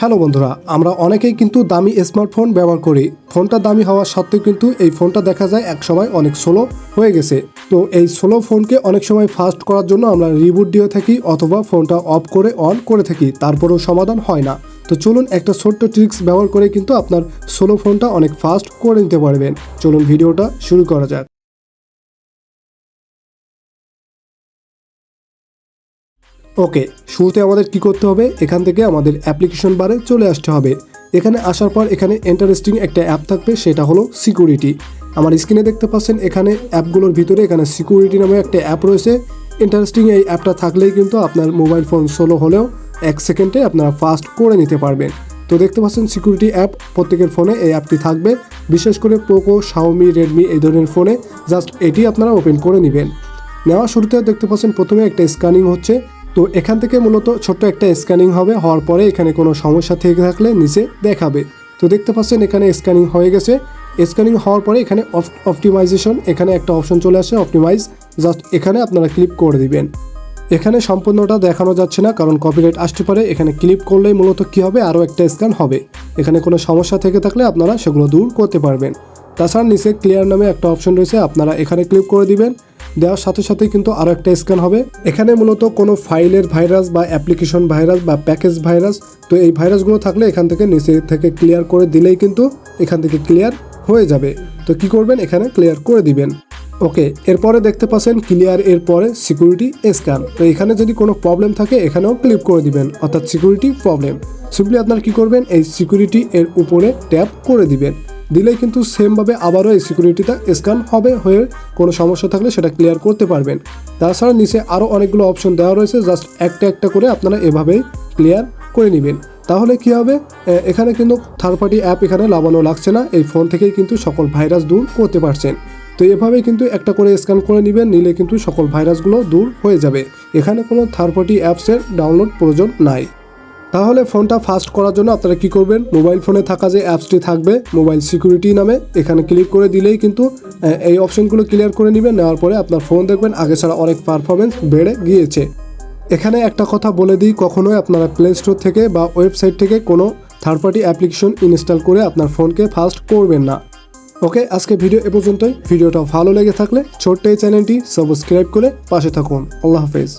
Hello বন্ধুরা, আমরা অনেকেই কিন্তু দামি স্মার্টফোন ব্যবহার করি। ফোনটা দামি হওয়া সত্ত্বেও কিন্তু এই ফোনটা দেখা যায় এক সময় অনেক স্লো হয়ে গেছে। তো এই স্লো ফোনকে অনেক সময় ফাস্ট করার জন্য আমরা রিবুট দিয়ে থাকি অথবা ফোনটা অফ করে অন করে থাকি, তারপরেও সমাধান হয় না। তো চলুন একটা ছোট্ট ট্রিক্স ব্যবহার করে কিন্তু আপনার স্লো ফোনটা অনেক ফাস্ট করে নিতে পারবেন। চলুন ভিডিওটা শুরু করা যাক। ওকে, শুরুতে আমাদের কি করতে হবে? এখান থেকে আমাদের অ্যাপ্লিকেশন বারে চলে আসতে হবে। এখানে আসার পর এখানে ইন্টারেস্টিং একটা অ্যাপ থাকবে, সেটা হলো সিকিউরিটি আমার স্ক্রিনে দেখতে পাচ্ছেন, এখানে অ্যাপগুলোর ভিতরে এখানে সিকিউরিটি নামে একটা অ্যাপ রয়েছে। ইন্টারেস্টিং এই অ্যাপটা থাকলেই কিন্তু আপনার মোবাইল ফোন সোলো হলেও এক সেকেন্ডে আপনারা ফাস্ট করে নিতে পারবেন। তো দেখতে পাচ্ছেন সিকিউরিটি অ্যাপ প্রত্যেকের ফোনে এই অ্যাপটি থাকবে। বিশেষ করে পোকো শাওমি রেডমি এই ধরনের ফোনে জাস্ট এটি আপনারা ওপেন করে নেবেন। নেওয়া শুরুতে দেখতে পাচ্ছেন, প্রথমে একটা স্ক্যানিং হচ্ছে। তো এখান থেকে মূলত ছোট্ট একটা স্ক্যানিং হবে, হওয়ার পরে এখানে কোনো সমস্যা থেকে থাকলে নিচে দেখাবে। তো দেখতে পাচ্ছেন এখানে স্ক্যানিং হয়ে গেছে। স্ক্যানিং হওয়ার পরে এখানে অপটিমাইজেশন এখানে একটা অপশন চলে আসে অপটিমাইজ জাস্ট এখানে আপনারা ক্লিক করে দিবেন। এখানে সম্পূর্ণটা দেখানো যাচ্ছে না, কারণ কপিরাইট আসতে পারে। এখানে ক্লিক করলেই মূলত কী হবে? আরও একটা স্ক্যান হবে। এখানে কোনো সমস্যা থেকে থাকলে আপনারা সেগুলো দূর করতে পারবেন। তাছাড়া নিচে ক্লিয়ার নামে একটা অপশন রয়েছে, আপনারা এখানে ক্লিক করে দিবেন। দেওয়ার সাথে সাথে কিন্তু আরও একটা স্ক্যান হবে। এখানে মূলত কোনো ফাইলের ভাইরাস বা অ্যাপ্লিকেশন ভাইরাস বা প্যাকেজ ভাইরাস তো এই ভাইরাসগুলো থাকলে এখান থেকে নিচে থেকে ক্লিয়ার করে দিলেই কিন্তু এখান থেকে ক্লিয়ার হয়ে যাবে। তো কি করবেন? এখানে ক্লিয়ার করে দিবেন। ওকে, এরপরে দেখতে পাচ্ছেন ক্লিয়ার এর পরে সিকিউরিটি স্ক্যান তো এখানে যদি কোনো প্রবলেম থাকে, এখানেও ক্লিক করে দিবেন, অর্থাৎ সিকিউরিটি প্রবলেম সিম্পলি আপনার কি করবেন? এই সিকিউরিটি এর উপরে ট্যাপ করে দিবেন। দিলেই কিন্তু সেমভাবে আবারও এই সিকিউরিটিটা স্ক্যান হবে হয়ে কোনো সমস্যা থাকলে সেটা ক্লিয়ার করতে পারবেন। তাছাড়া নিচে আরও অনেকগুলো অপশন দেওয়া রয়েছে, জাস্ট একটা একটা করে আপনারা এভাবেই ক্লিয়ার করে নেবেন। তাহলে কি হবে? এখানে কিন্তু থার্ড পার্টি অ্যাপ এখানে লাগানো লাগছে না, এই ফোন থেকেই কিন্তু সকল ভাইরাস দূর করতে পারছেন। তো এভাবে কিন্তু একটা করে স্ক্যান করে নেবেন, নিলে কিন্তু সকল ভাইরাসগুলো দূর হয়ে যাবে। এখানে কোনো থার্ড পার্টি অ্যাপসের ডাউনলোড প্রয়োজন নাই। তাহলে ফোনটা ফাস্ট করার জন্য আপনারা কি করবেন? মোবাইল ফোনে থাকা যে অ্যাপসটি থাকবে, মোবাইল সিকিউরিটি নামে, এখানে ক্লিক করে দিলেই কিন্তু এই অপশনগুলো ক্লিয়ার করে নেবেন, নেওয়ার পরে আপনার ফোন দেখবেন, আগে ছাড়া অনেক পারফরমেন্স বেড়ে গিয়েছে। এখানে একটা কথা বলে দিই, কখনোই আপনারা প্লে স্টোর থেকে বা ওয়েবসাইট থেকে কোনো থার্ড পার্টি অ্যাপ্লিকেশন ইনস্টল করে আপনার ফোনকে ফাস্ট করবেন না। ওকে, আজকে ভিডিও এ পর্যন্তই। ভিডিওটা ভালো লেগে থাকলে ছোট্ট এই চ্যানেলটি সাবস্ক্রাইব করে পাশে থাকুন। আল্লাহ হাফেজ।